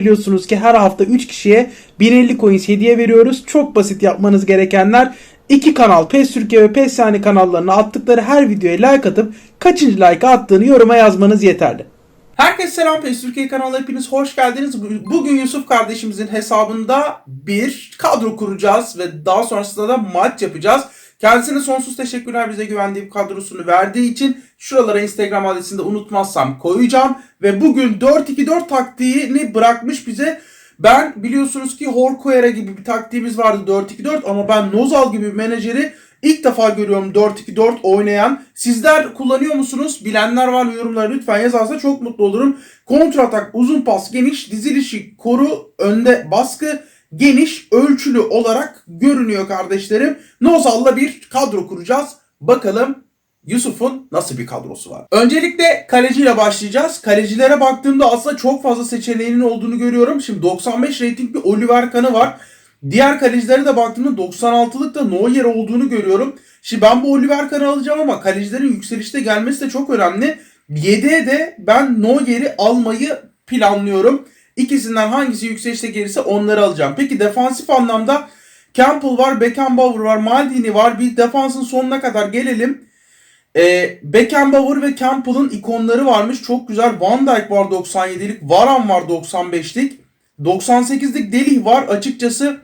Biliyorsunuz ki her hafta 3 kişiye 1050 coins hediye veriyoruz. Çok basit yapmanız gerekenler iki kanal PES Türkiye ve PES Yani kanallarına attıkları her videoya like atıp kaçıncı like attığını yoruma yazmanız yeterli. Herkese selam PES Türkiye kanalına hepiniz hoş geldiniz. Bugün Yusuf kardeşimizin hesabında bir kadro kuracağız ve daha sonrasında da maç yapacağız. Kendisine sonsuz teşekkürler bize güvendiği kadrosunu verdiği için. Şuralara Instagram adresini de unutmazsam koyacağım. Ve bugün 4-2-4 taktiğini bırakmış bize. Ben biliyorsunuz ki Horkoyera gibi bir taktiğimiz vardı 4-2-4 ama ben Nozal gibi bir menajeri ilk defa görüyorum 4-2-4 oynayan. Sizler kullanıyor musunuz? Bilenler var mı yorumlara lütfen yazarsa çok mutlu olurum. Kontratak, uzun pas, geniş, dizilişi, koru, önde baskı, geniş, ölçülü olarak görünüyor kardeşlerim. Nozal'la bir kadro kuracağız. Bakalım Yusuf'un nasıl bir kadrosu var? Öncelikle kaleciyle başlayacağız. Kalecilere baktığımda aslında çok fazla seçeneğinin olduğunu görüyorum. Şimdi 95 rating bir Oliver Kahn'ı var. Diğer kalecilere de baktığımda 96'lık da Neuer olduğunu görüyorum. Şimdi ben bu Oliver Kahn'ı alacağım ama kalecilerin yükselişte gelmesi de çok önemli. 7'ye de ben Neuer'i almayı planlıyorum. İkisinden hangisi yükselişte gelirse onları alacağım. Peki defansif anlamda Campbell var, Beckenbauer var, Maldini var. Bir defansın sonuna kadar gelelim. E, Beckenbauer ve Campbell'ın ikonları varmış. Çok güzel. Van Dijk var 97'lik. Varan var 95'lik. 98'lik Delih var. Açıkçası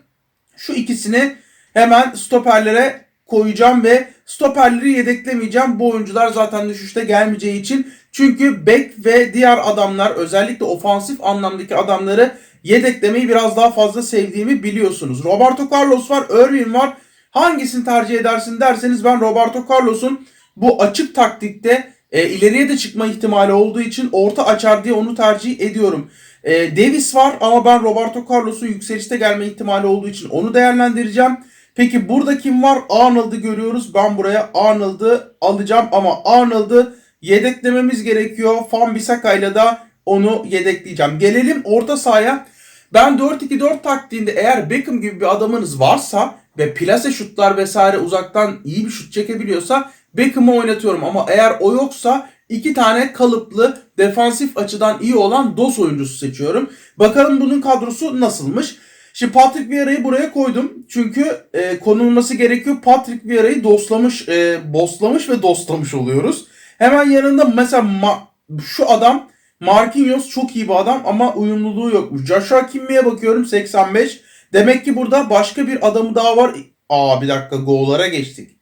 şu ikisini hemen stoperlere koyacağım ve stoperleri yedeklemeyeceğim. Bu oyuncular zaten düşüşte gelmeyeceği için. Çünkü bek ve diğer adamlar özellikle ofansif anlamdaki adamları yedeklemeyi biraz daha fazla sevdiğimi biliyorsunuz. Roberto Carlos var, Irving var. Hangisini tercih edersin derseniz ben Roberto Carlos'un bu açık taktikte e, ileriye de çıkma ihtimali olduğu için orta açar diye onu tercih ediyorum. E, Davis var ama ben Roberto Carlos'un yükselişte gelme ihtimali olduğu için onu değerlendireceğim. Peki burada kim var? Arnold'u görüyoruz. Ben buraya Arnold'u alacağım ama Arnold'u yedeklememiz gerekiyor. Fan Bissaka ile de onu yedekleyeceğim. Gelelim orta sahaya. Ben 4-2-4 taktiğinde eğer Beckham gibi bir adamınız varsa ve plase şutlar vesaire uzaktan iyi bir şut çekebiliyorsa Beckham'ı oynatıyorum. Ama eğer o yoksa iki tane kalıplı defansif açıdan iyi olan DOS oyuncusu seçiyorum. Bakalım bunun kadrosu nasılmış. Şimdi Patrick Vieira'yı buraya koydum. Çünkü e, konulması gerekiyor. Patrick Vieira'yı doslamış, e, boslamış ve doslamış oluyoruz. Hemen yanında mesela ma- şu adam Marquinhos çok iyi bir adam ama uyumluluğu yokmuş. Joshua Kimmi'ye bakıyorum 85. Demek ki burada başka bir adamı daha var. Aa bir dakika go'lara geçtik.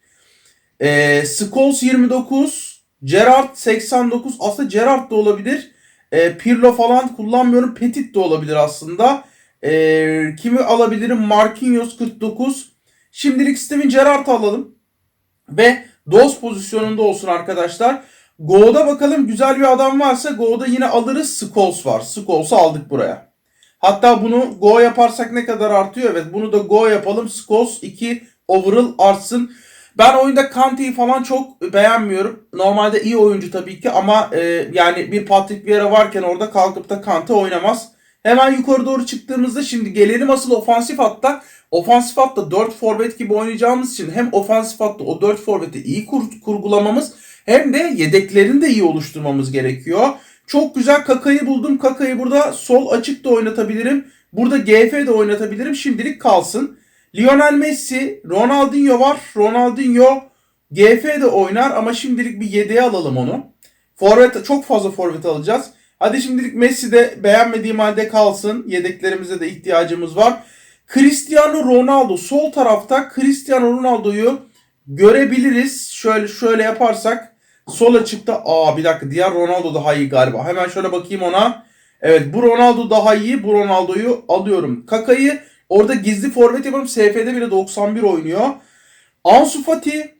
E, Scholes 29. Gerrard 89. Aslında Gerrard da olabilir. E, Pirlo falan kullanmıyorum. Petit de olabilir aslında. E, kimi alabilirim? Marquinhos 49. Şimdilik Steven Gerrard'ı alalım. Ve Doz pozisyonunda olsun arkadaşlar. Go'da bakalım güzel bir adam varsa Go'da yine alırız. Scholes var. Scholes'u aldık buraya. Hatta bunu Go yaparsak ne kadar artıyor? Evet bunu da Go yapalım. Scholes 2 overall artsın. Ben oyunda Kante'yi falan çok beğenmiyorum. Normalde iyi oyuncu tabii ki ama e, yani bir Patrick Vieira varken orada kalkıp da Kante oynamaz. Hemen yukarı doğru çıktığımızda şimdi gelelim asıl ofansif hatta. Ofansif hatta 4 forvet gibi oynayacağımız için hem ofansif hatta o 4 forveti iyi kur- kurgulamamız hem de yedeklerini de iyi oluşturmamız gerekiyor. Çok güzel Kaka'yı buldum. Kaka'yı burada sol açık da oynatabilirim. Burada GF de oynatabilirim. Şimdilik kalsın. Lionel Messi, Ronaldinho var. Ronaldinho GF de oynar ama şimdilik bir 7'ye alalım onu. Forvet çok fazla forvet alacağız. Hadi şimdilik Messi de beğenmediğim halde kalsın. Yedeklerimize de ihtiyacımız var. Cristiano Ronaldo sol tarafta Cristiano Ronaldo'yu görebiliriz. Şöyle şöyle yaparsak sol açıkta aa bir dakika diğer Ronaldo daha iyi galiba. Hemen şöyle bakayım ona. Evet bu Ronaldo daha iyi. Bu Ronaldo'yu alıyorum. Kaka'yı orada gizli forvet yapalım. SF'de bile 91 oynuyor. Ansu Fati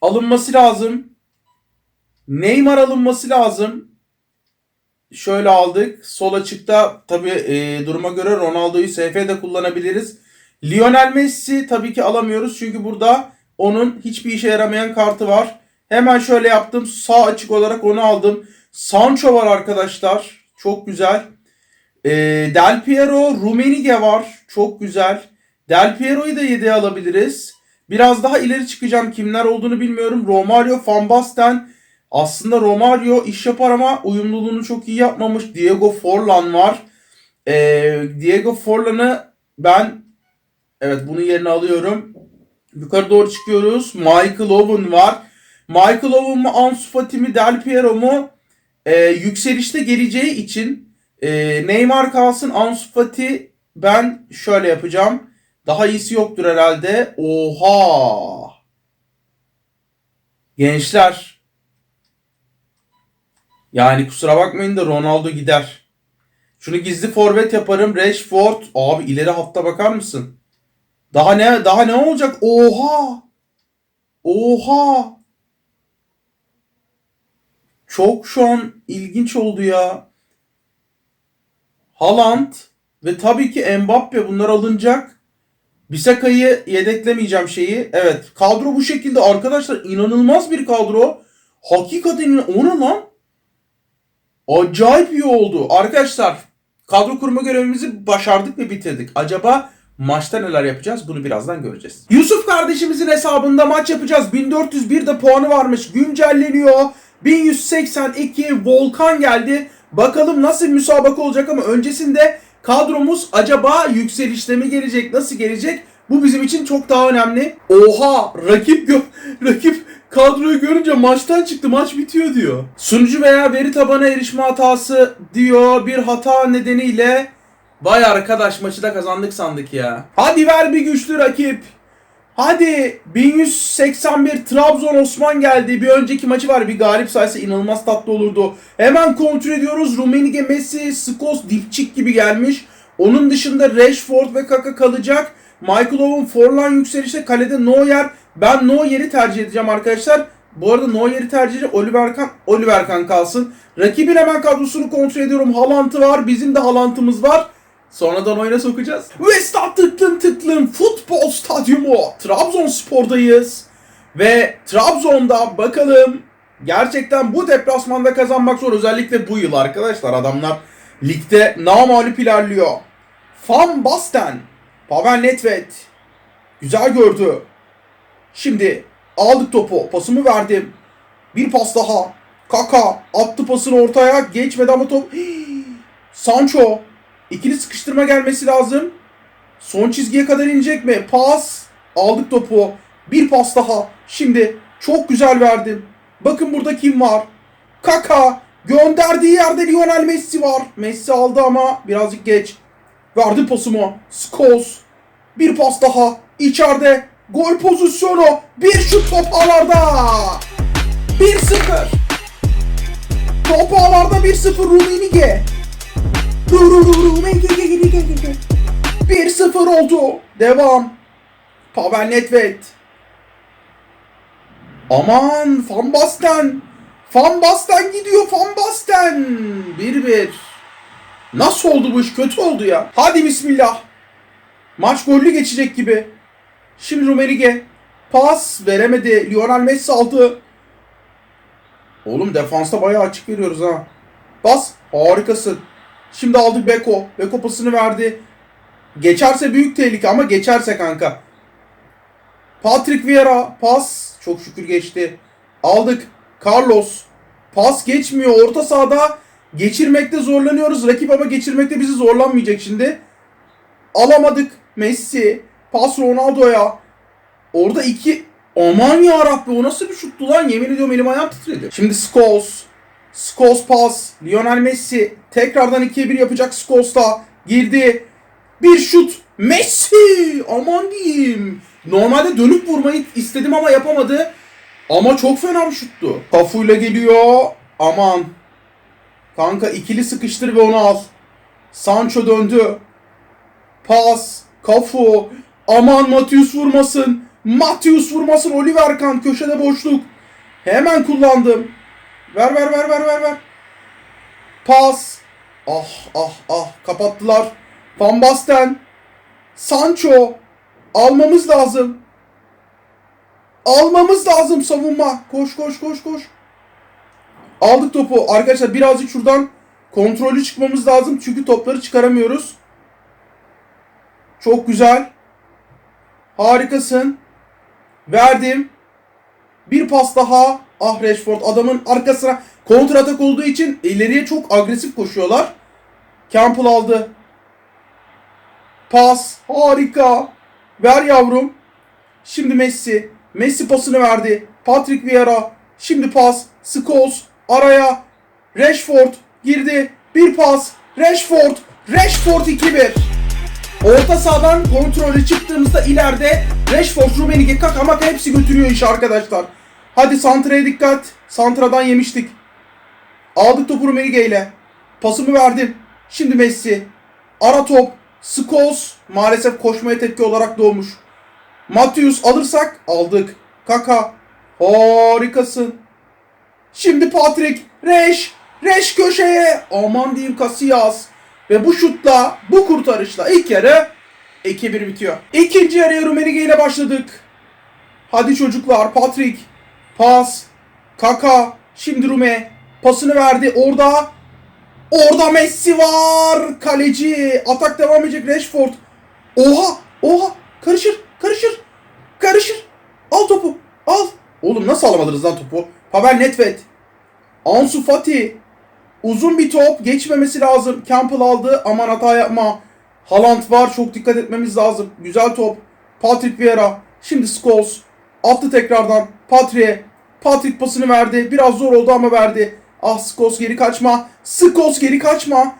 alınması lazım. Neymar alınması lazım. Şöyle aldık. Sol açıkta tabi e, duruma göre Ronaldo'yu SF'de kullanabiliriz. Lionel Messi tabii ki alamıyoruz. Çünkü burada onun hiçbir işe yaramayan kartı var. Hemen şöyle yaptım. Sağ açık olarak onu aldım. Sancho var arkadaşlar. Çok güzel. E, Del Piero, Rumenige var. Çok güzel. Del Piero'yu da 7'ye alabiliriz. Biraz daha ileri çıkacağım. Kimler olduğunu bilmiyorum. Romario, Van Basten. Aslında Romario iş yapar ama uyumluluğunu çok iyi yapmamış. Diego Forlan var. Ee, Diego Forlan'ı ben evet bunun yerine alıyorum. Yukarı doğru çıkıyoruz. Michael Owen var. Michael Owen mu Ansu Fati mi Del Piero mu? Ee, yükselişte geleceği için e, Neymar kalsın Ansu Fati ben şöyle yapacağım. Daha iyisi yoktur herhalde. Oha! Gençler. Yani kusura bakmayın da Ronaldo gider. Şunu gizli forvet yaparım. Rashford. Abi ileri hafta bakar mısın? Daha ne daha ne olacak? Oha! Oha! Çok şu an ilginç oldu ya. Haaland ve tabii ki Mbappe bunlar alınacak. Bisaka'yı yedeklemeyeceğim şeyi. Evet kadro bu şekilde arkadaşlar inanılmaz bir kadro. Hakikaten o ne lan? Acayip iyi oldu. Arkadaşlar kadro kurma görevimizi başardık ve bitirdik. Acaba maçta neler yapacağız bunu birazdan göreceğiz. Yusuf kardeşimizin hesabında maç yapacağız. 1401 de puanı varmış. Güncelleniyor. 1182 Volkan geldi. Bakalım nasıl bir müsabaka olacak ama öncesinde kadromuz acaba yükselişte mi gelecek? Nasıl gelecek? Bu bizim için çok daha önemli. Oha! Rakip gö rakip kadroyu görünce maçtan çıktı. Maç bitiyor diyor. Sunucu veya veri tabanı erişme hatası diyor. Bir hata nedeniyle Vay arkadaş maçı da kazandık sandık ya. Hadi ver bir güçlü rakip. Hadi 1181 Trabzon Osman geldi. Bir önceki maçı var. Bir galip sayısı inanılmaz tatlı olurdu. Hemen kontrol ediyoruz. Rummenigge, Messi, Skos, Dipçik gibi gelmiş. Onun dışında Rashford ve Kaka kalacak. Michael Owen, Forlan yükselişte. Kalede Neuer. Ben Neuer'i tercih edeceğim arkadaşlar. Bu arada Neuer'i tercih edeceğim. Oliver Kahn, Oliver Kahn kalsın. Rakibin hemen kadrosunu kontrol ediyorum. Haaland'ı var. Bizim de Haaland'ımız var. Sonradan oyuna sokacağız. Ve stat tıklım tıklım futbol stadyumu Trabzonspor'dayız. Ve Trabzon'da bakalım gerçekten bu deplasmanda kazanmak zor. Özellikle bu yıl arkadaşlar adamlar ligde namalip ilerliyor. Van Basten, Pavel Nedved güzel gördü. Şimdi aldık topu. Pasımı verdim. Bir pas daha. Kaka attı pasını ortaya. Geçmedi ama top. Sancho İkili sıkıştırma gelmesi lazım. Son çizgiye kadar inecek mi? Pas. Aldık topu. Bir pas daha. Şimdi çok güzel verdim. Bakın burada kim var? Kaka. Gönderdiği yerde Lionel Messi var. Messi aldı ama birazcık geç. Verdi pasımı. Scholes. Bir pas daha. İçeride. Gol pozisyonu. Bir şut top ağlarda. 1-0. Top ağlarda 1-0 Rummenigge. 1-0 oldu. Devam. Pavel Nedved. Aman. Van Basten gidiyor Van Basten. 1-1. Nasıl oldu bu iş? Kötü oldu ya. Hadi bismillah. Maç gollü geçecek gibi. Şimdi Rumenige. Pas veremedi. Lionel Messi aldı. Oğlum defansta bayağı açık veriyoruz ha. Bas. Harikasın. Şimdi aldık Beko. Beko pasını verdi. Geçerse büyük tehlike ama geçerse kanka. Patrick Vieira pas. Çok şükür geçti. Aldık. Carlos. Pas geçmiyor. Orta sahada geçirmekte zorlanıyoruz. Rakip ama geçirmekte bizi zorlanmayacak şimdi. Alamadık. Messi. Pas Ronaldo'ya. Orada iki... Aman ya Rabbi o nasıl bir şuttu lan? Yemin ediyorum elim ayağım titredi. Şimdi Scholes. Scholes pas. Lionel Messi tekrardan 2'ye 1 yapacak Scholes'ta. Girdi. Bir şut. Messi! Aman diyeyim. Normalde dönüp vurmayı istedim ama yapamadı. Ama çok fena bir şuttu. Kafuyla geliyor. Aman. Kanka ikili sıkıştır ve onu al. Sancho döndü. Pas. Kafu. Aman Matius vurmasın. Matius vurmasın. Oliver Kahn köşede boşluk. Hemen kullandım. Ver ver ver ver ver ver. Pas. Ah ah ah kapattılar. Van Basten. Sancho. Almamız lazım. Almamız lazım savunma. Koş koş koş koş. Aldık topu. Arkadaşlar birazcık şuradan kontrollü çıkmamız lazım. Çünkü topları çıkaramıyoruz. Çok güzel. Harikasın. Verdim. Bir pas daha. Ah Rashford adamın arkasına kontratak olduğu için ileriye çok agresif koşuyorlar. Campbell aldı. Pas. Harika. Ver yavrum. Şimdi Messi. Messi pasını verdi. Patrick Vieira. Şimdi pas. Scholes. Araya. Rashford. Girdi. Bir pas. Rashford. Rashford 2-1. Orta sahadan kontrolü çıktığımızda ileride Rashford, Rummenigge, Kaka, Maka hepsi götürüyor işi arkadaşlar. Hadi Santra'ya dikkat. Santra'dan yemiştik. Aldık topu Rummenigge ile. Pasımı verdim. Şimdi Messi. Ara top. Scholes maalesef koşmaya tepki olarak doğmuş. Matthews alırsak aldık. Kaka. Harikasın. Şimdi Patrick. Reş. Reş köşeye. Aman diyeyim Casillas. Ve bu şutla, bu kurtarışla ilk yarı 2-1 bitiyor. İkinci yarıya Rummenigge ile başladık. Hadi çocuklar Patrick. Pas. Kaka. Şimdi Rume. Pasını verdi. Orada. Orada Messi var. Kaleci. Atak devam edecek Rashford. Oha. Oha. Karışır. Karışır. Karışır. Al topu. Al. Oğlum nasıl alamadınız lan topu? Pavel Nedved. Ansu Fati. Uzun bir top. Geçmemesi lazım. Campbell aldı. Aman hata yapma. Haaland var. Çok dikkat etmemiz lazım. Güzel top. Patrick Vieira. Şimdi Scholes. Attı tekrardan. Patrick'e. Patrick pasını verdi. Biraz zor oldu ama verdi. Ah Scholes geri kaçma. Scholes geri kaçma.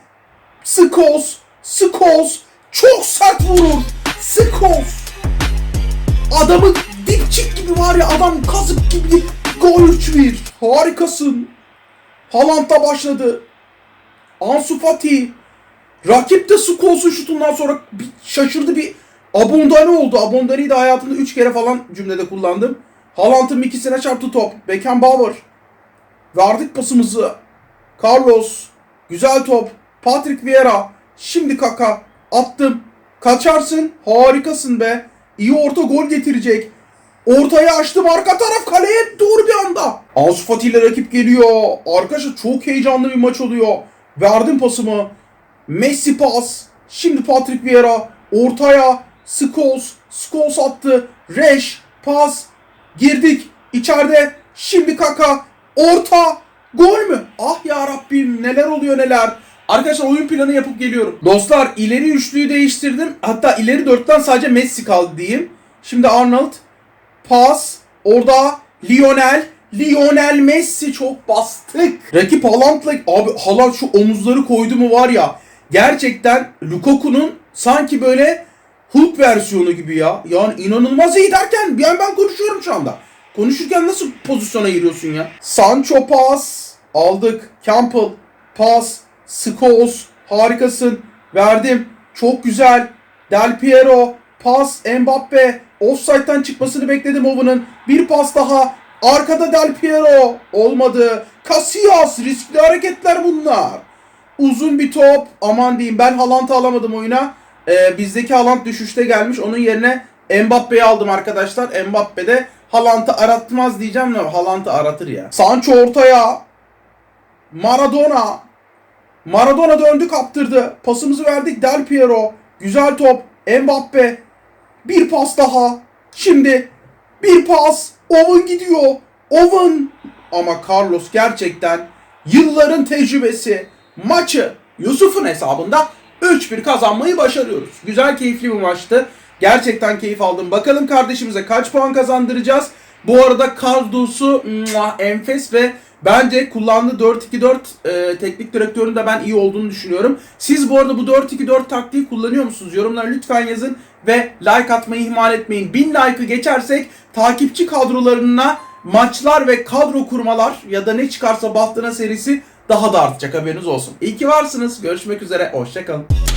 Scholes. Scholes. Çok sert vurur. Scholes. Adamın dipçik gibi var ya adam kazık gibi gol 3-1. Harikasın. Haaland da başladı. Ansu Fati. Rakip de Scholes'un şutundan sonra bir şaşırdı bir Abondani oldu. Abondani'yi de hayatımda 3 kere falan cümlede kullandım. Haaland'ın ikisine çarptı top. Beckenbauer. Verdik pasımızı. Carlos. Güzel top. Patrick Vieira. Şimdi Kaka. Attım. Kaçarsın. Harikasın be. İyi orta gol getirecek. Ortaya açtım arka taraf kaleye doğru bir anda. Ansu Fati ile rakip geliyor. Arkadaşlar çok heyecanlı bir maç oluyor. Verdim pasımı. Messi pas. Şimdi Patrick Vieira. Ortaya. Scholes. Scholes attı. Reş. Pas. Girdik. İçeride. Şimdi Kaka. Orta. Gol mü? Ah ya Rabbim neler oluyor neler. Arkadaşlar oyun planı yapıp geliyorum. Dostlar ileri üçlüyü değiştirdim. Hatta ileri dörtten sadece Messi kaldı diyeyim. Şimdi Arnold. Pas. Orada Lionel. Lionel Messi çok bastık. Rakip Haaland'la abi Haaland şu omuzları koydu mu var ya. Gerçekten Lukaku'nun sanki böyle Hulk versiyonu gibi ya. Yani inanılmaz iyi derken ben ben konuşuyorum şu anda. Konuşurken nasıl pozisyona giriyorsun ya? Sancho pas. Aldık. Campbell pas. Scholes harikasın. Verdim. Çok güzel. Del Piero pas. Mbappe offside'den çıkmasını bekledim Owen'ın. Bir pas daha. Arkada Del Piero. Olmadı. Casillas riskli hareketler bunlar. Uzun bir top. Aman diyeyim ben Haaland'ı alamadım oyuna. Ee, bizdeki Haaland düşüşte gelmiş. Onun yerine Mbappe'yi aldım arkadaşlar. Mbappe de Haaland'ı aratmaz diyeceğim ama Haaland'ı aratır ya. Sancho ortaya. Maradona. Maradona döndü kaptırdı. Pasımızı verdik Del Piero. Güzel top. Mbappe. Bir pas daha. Şimdi bir pas. Owen gidiyor. Owen. Ama Carlos gerçekten yılların tecrübesi. Maçı Yusuf'un hesabında 3-1 kazanmayı başarıyoruz. Güzel keyifli bir maçtı. Gerçekten keyif aldım. Bakalım kardeşimize kaç puan kazandıracağız. Bu arada muah, enfes ve bence kullandığı 4-2-4 e, teknik direktörün de ben iyi olduğunu düşünüyorum. Siz bu arada bu 4-2-4 taktiği kullanıyor musunuz? Yorumlara lütfen yazın ve like atmayı ihmal etmeyin. 1000 like'ı geçersek takipçi kadrolarına maçlar ve kadro kurmalar ya da ne çıkarsa bahtına serisi daha da artacak haberiniz olsun. İyi ki varsınız. Görüşmek üzere. Hoşçakalın.